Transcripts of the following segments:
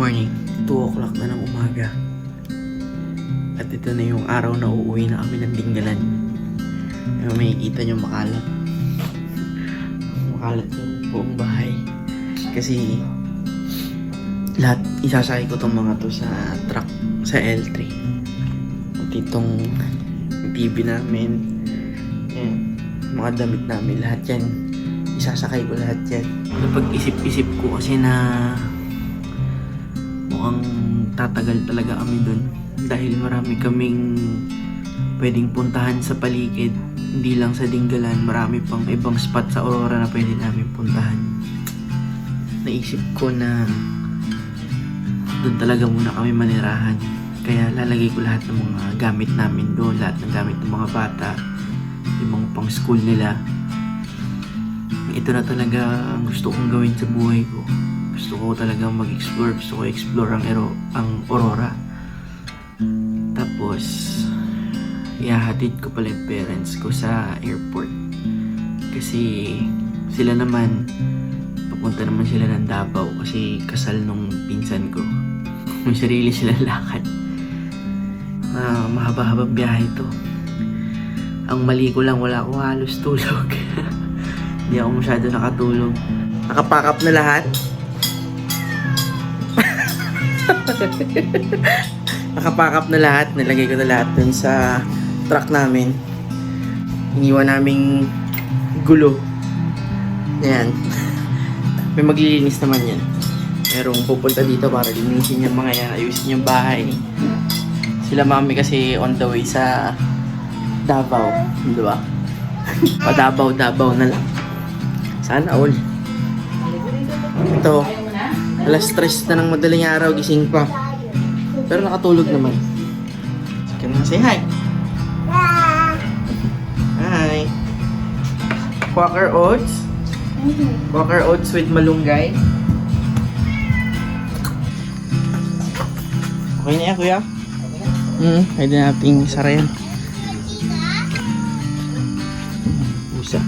Morning, 2 o'clock na ng umaga. At ito na yung araw na uuwi na kami ng Dinggalan. Yung makikita nyo makalat. Makalat yung buong bahay. Kasi lahat isasakay ko tong mga to sa truck sa L3. At itong TV namin. Yan. Mga damit namin. Lahat yan. Isasakay ko lahat yan. Napag-isip-isip ko kasi na mukhang tatagal talaga kami dun. Dahil marami kaming pwedeng puntahan sa paligid. Hindi lang sa Dinggalan, marami pang ibang spot sa Aurora na pwede namin puntahan. Naisip ko na doon talaga muna kami manirahan. Kaya lalagay ko lahat ng mga gamit namin doon, lahat ng gamit ng mga bata, yung mga pang school nila. Ito na talaga ang gusto kong gawin sa buhay ko. Gusto ko talaga mag-explore, gusto ko explore ang, ero, ang Aurora. Tapos, ihahatid ko pala yung parents ko sa airport. Kasi sila naman, papunta naman sila ng Davao kasi kasal nung pinsan ko. May sarili silang lakad. Ah, mahaba-habang biyahe to. Ang mali ko lang, wala ako halos tulog. Hindi ako masyado nakatulog. Nakapack up na lahat. Nakapack up na lahat. Nilagay ko na lahat dun sa truck namin. Iniwan naming gulo. Ayan. May maglilinis naman yan. Merong pupunta dito para linisin yung mga yan, ayusin yung bahay. Sila mami kasi on the way sa Davao, di ba? Pa Davao, Davao na lang. Sana all. Ito, alas stress na ng madaling araw, gising pa. Pero nakatulog naman. Sige na, say hi. Hi. Quaker Oats. Quaker Oats with malunggay. Okay na yan, kuya? Hmm, pwede nating sara yan. Usa.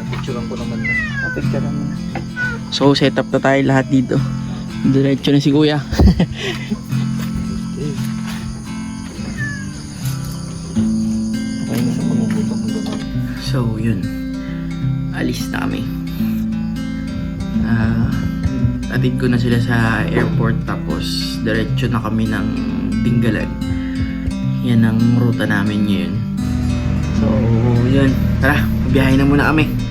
Napicturean ko naman na. Napicture naman. So, set up na tayo lahat dito. Diretso na si kuya. So, yun. Alis na kami. Ah, atid ko na sila sa airport tapos diretso na kami ng Dinggalan. Yan ang ruta namin ngayon. So, yun. Tara, biyahe na muna kami.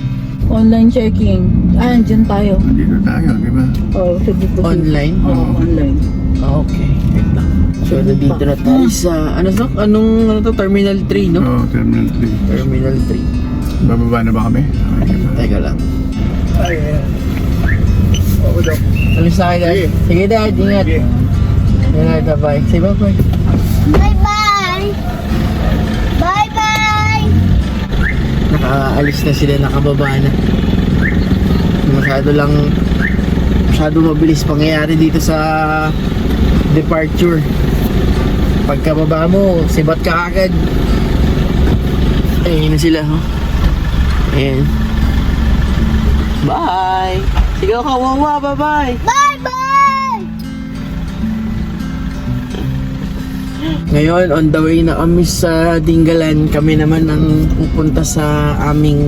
Online checking. Ah, dyan tayo. Dito tayo, di ba? Oh, sa dito. Online? Oo, online. Ah, okay. Wait lang. So, nandito na tayo sa, ano sa, anong, ano to, Terminal 3, no? Oo, Terminal 3. Terminal 3. Bababa na ba kami? Okay na. Teka lang. Oo. Alis na kayo, dad. Sige, dad. Ingat. Sige. Ingat, bye-bye. Say bye-bye. Bye-bye! Bye-bye! Nakaalis na sila, nakababa na. Masyado lang, masyado mabilis pangyayari dito sa departure. Pagkababa mo, sibat ka agad. Ayun na sila, oh. Ayan. Bye! Sigaw ka, wawa, bye-bye! Bye-bye! Ngayon, on the way na kami sa Dingalan. Kami naman ang pupunta sa aming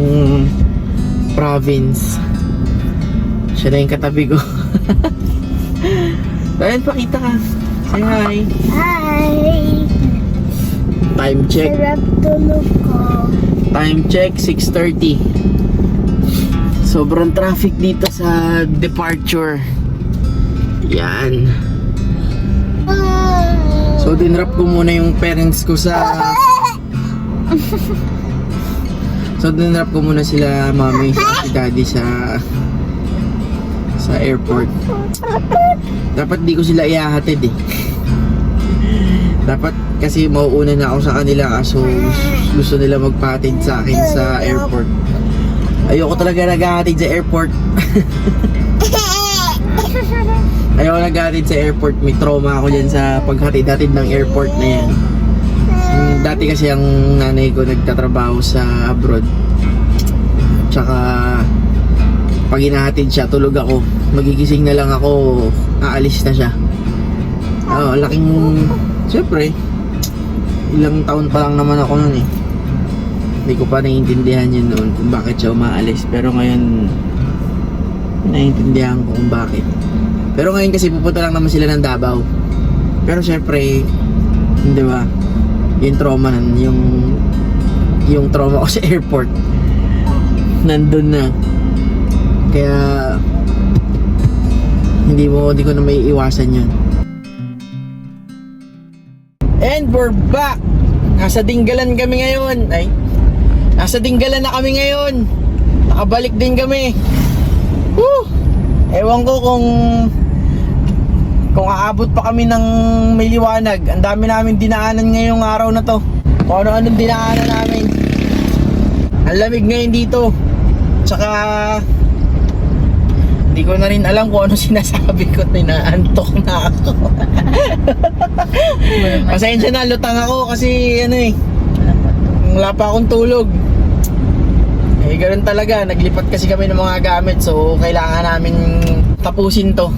province. Siya na yung katabi ko. Dahil pakita ka. Say hi. Hi! Time check. Sarap tulog ko. Time check, 6.30. Sobrang traffic dito sa departure. Yan. So, dinrap ko muna yung parents ko sa... So, dinrap ko muna sila, mami, si daddy sa... sa airport. Dapat di ko sila iahatid eh. Dapat kasi mauuna na ako sa kanila kaso gusto nila magpahatid sa akin sa airport. Ayoko talaga naghahatid sa airport. Ayoko naghahatid sa airport. May trauma ako dyan sa paghatid-hatid ng airport na yan. Mm, Dati kasi ang nanay ko nagtatrabaho sa abroad. Tsaka pag hinahatid siya, tulog ako. Magigising na lang ako, aalis na siya. Oo, laking, siyempre, ilang taon pa lang naman ako nun eh. Hindi ko pa naiintindihan yun noon kung bakit siya umaalis. Pero ngayon, naiintindihan ko kung bakit. Pero ngayon kasi pupunta lang naman sila ng Davao. Pero syempre, hindi ba? Yung trauma nun, yung yung trauma ko sa airport nandun na. Kaya hindi mo hindi ko na may iwasan yun. And we're back! Nasa Dinggalan kami ngayon. Ay, nasa Dinggalan na kami ngayon. Nakabalik din kami. Woo! Ewan ko kung kung aabot pa kami ng may liwanag. Ang dami namin dinaanan ngayong araw na to. Kung ano-anong dinaanan namin. Ang lamig ngayon dito. Tsaka hindi ko na rin alam kung ano sinasabi ko. Tinaantok na ako. Pasensya na, lutang ako kasi ano eh. Wala pa akong tulog. Eh, ganun talaga. Naglipat kasi kami ng mga gamit. So, kailangan namin tapusin to.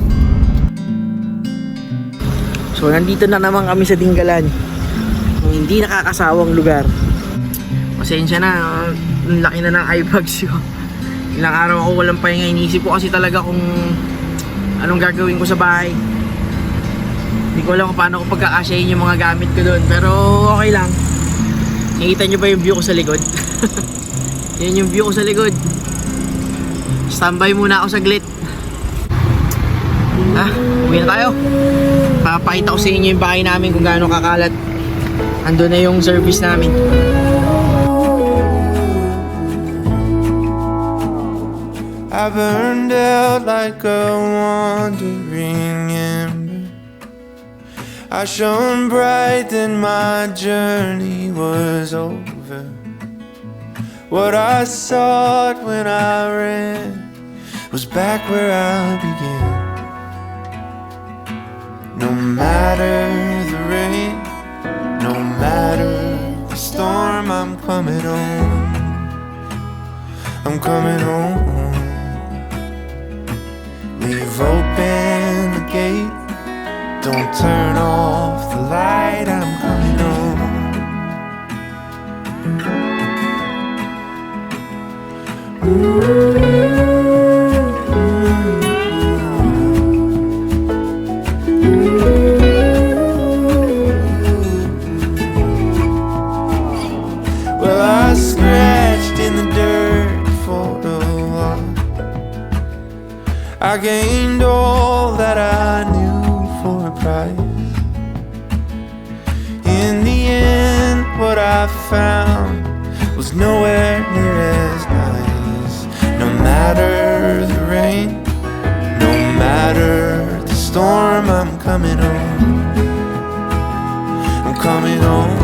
So, nandito na naman kami sa Dinggalan. Hindi nakakasawang lugar. Pasensya na. Ang laki na ng eye bags ko. Ilang araw ako walang pahinga. Inisip ko kasi talaga kung anong gagawin ko sa bahay. Hindi ko alam kung paano ko pagkakasyahin yung mga gamit ko doon. Pero okay lang. Nakita nyo ba yung view ko sa likod? Yan yung view ko sa likod. Standby muna ako saglit. Ah, uwi na tayo. Papakita ko sa inyo yung bahay namin kung gaano kakalat. Ando na yung service namin. I burned out like a wandering ember. I shone bright, then my journey was over. What I sought when I ran was back where I began. No matter the rain, no matter the storm, I'm coming home. I'm coming home. Scratched in the dirt for a while. I gained all that I knew for a price. In the end, what I found was nowhere near as nice. No matter the rain, no matter the storm, I'm coming home. I'm coming home.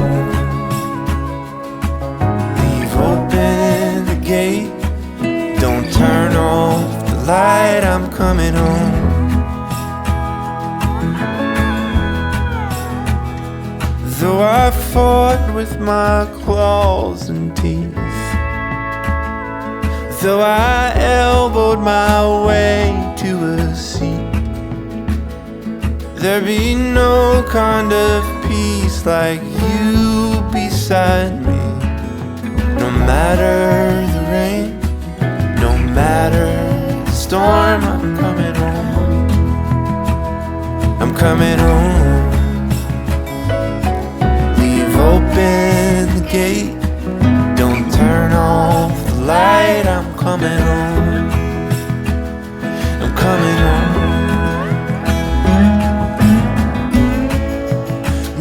Coming home. Though I fought with my claws and teeth. Though I elbowed my way to a seat. There be no kind of peace like you beside me. No matter the rain, no matter the storm, coming home. Leave open the gate. Don't turn off the light. I'm coming home. I'm coming home.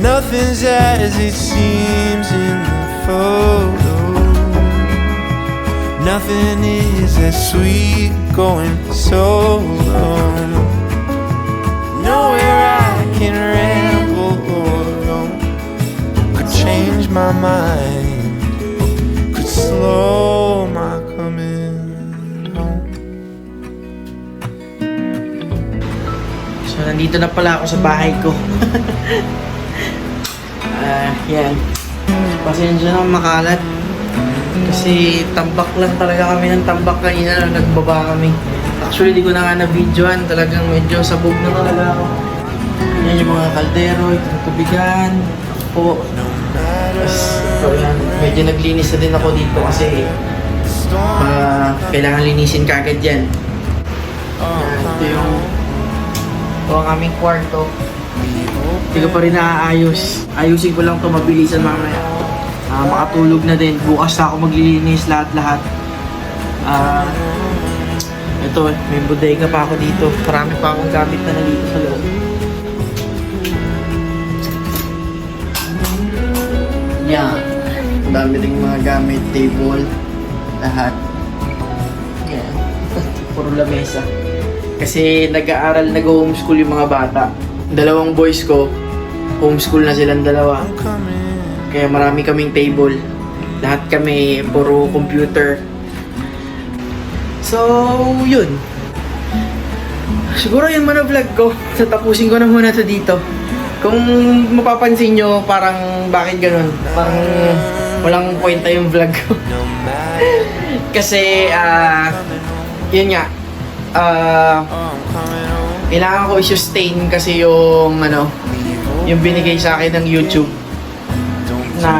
Nothing's as it seems in the photo. Nothing is as sweet going solo. Change my mind, could slow my coming home. So, nandito na pala ako sa bahay ko. Ah, yan. Pasensya na makalat. Kasi tambak lang talaga kami ng tambak kanina nung nagbaba kami. Actually, di ko na nga na-videoan. Talagang medyo sabog na talaga ako. Yan yung mga kaldero, itong tubigan. Po. Medyo naglinis na din ako dito kasi ah, kailangan linisin kagad yan. Yan, ito yung ito ang aming kwarto. Hindi ko pa rin naaayos. Ayusin ko lang to mabilisan mamaya. Ah, makatulog na din. Bukas na ako maglilinis lahat-lahat. Ah, ito, may bodega pa ako dito. Marami pa akong gamit na nandito sa loob. Gamit, table, lahat. Yan. Puro lamesa. Kasi nag-aaral, nag-homeschool yung mga bata. Dalawang boys ko, homeschool na silang dalawa. Kaya marami kaming table. Lahat kami puro computer. So, yun. Siguro yung mana vlog ko. So, tapusin ko na muna to dito. Kung mapapansin nyo, parang bakit ganun? Parang walang kwenta yung vlog ko. Kasi, ah, yun nga. Ah, home. kailangan ko i-sustain kasi yung ano, yung binigay sa akin ng YouTube na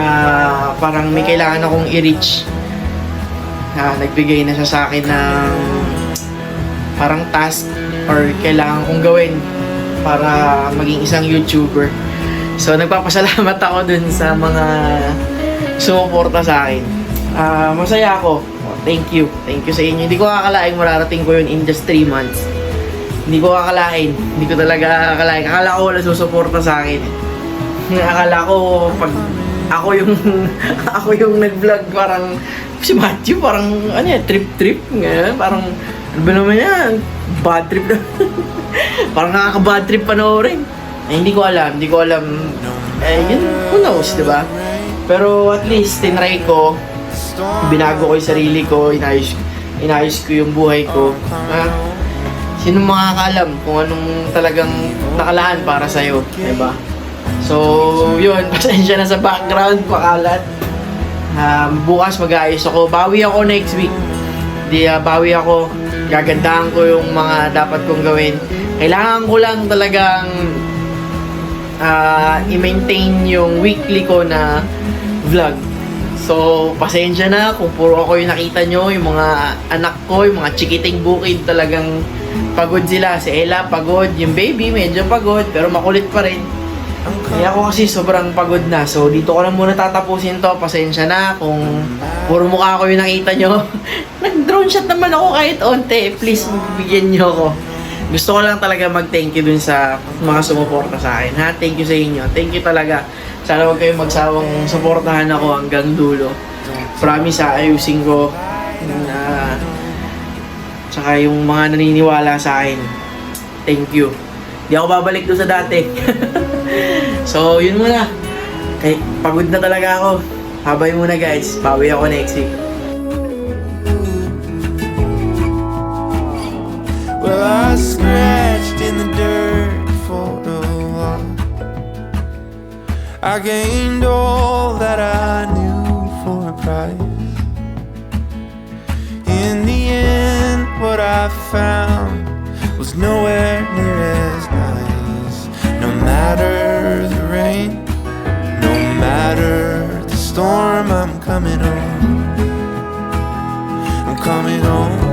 parang may kailangan akong i-reach. Na nagbigay na siya sa akin ng parang task or kailangan kong gawin para maging isang YouTuber. So nagpapasalamat ako dun sa mga sumuporta sa akin. Ah, masaya ako. Thank you. Thank you sa inyo. Hindi ko akalain mararating ko yun in just 3 months. Hindi ko akalain. Hindi ko talaga akalain. Akala ko wala susuporta sa akin. Akala ko pag ako yung ako yung nag-vlog parang si Matthew parang ano yan, trip-trip ngayon. Parang ano ba naman yan? Bad trip na. parang nakaka-bad trip panoorin. Eh, hindi ko alam. Hindi ko alam. Eh, yun, who knows, di ba? Pero at least, tinry ko. Binago ko yung sarili ko. Inayos, inayos ko yung buhay ko. Ah, sino makakaalam kung anong talagang nakalaan para sa'yo, di ba? So, yun, pasensya na sa background, pakalat. Um, bukas mag-aayos ako. Bawi ako next week. Di, ah, bawi ako. Gagandahan ko yung mga dapat kong gawin. Kailangan ko lang talagang ah, i-maintain yung weekly ko na vlog. So, pasensya na kung puro ako yung nakita nyo, yung mga anak ko, yung mga chikiting bukid talagang pagod sila. Si Ella pagod, yung baby medyo pagod, pero makulit pa rin. Kaya ako kasi sobrang pagod na. So, dito ko lang muna tatapusin to. Pasensya na kung puro mukha ko yung nakita nyo. Nag-drone shot naman ako kahit onte. Please, bigyan nyo ako. Gusto ko lang talaga mag-thank you dun sa mga sumuporta sa akin. Ha? Thank you sa inyo. Thank you talaga. Sana huwag kayong magsawang suportahan ako hanggang dulo. Promise ha, ayusin ko. Na, tsaka yung mga naniniwala sa akin. Thank you. Di ako babalik doon sa dati. so, yun muna. Kay, pagod na talaga ako. Habay muna guys. Bawi ako next week. Well, I scratched I gained all that I knew for a price. In the end, what I found was nowhere near as nice. No matter the rain, no matter the storm, I'm coming home. I'm coming home.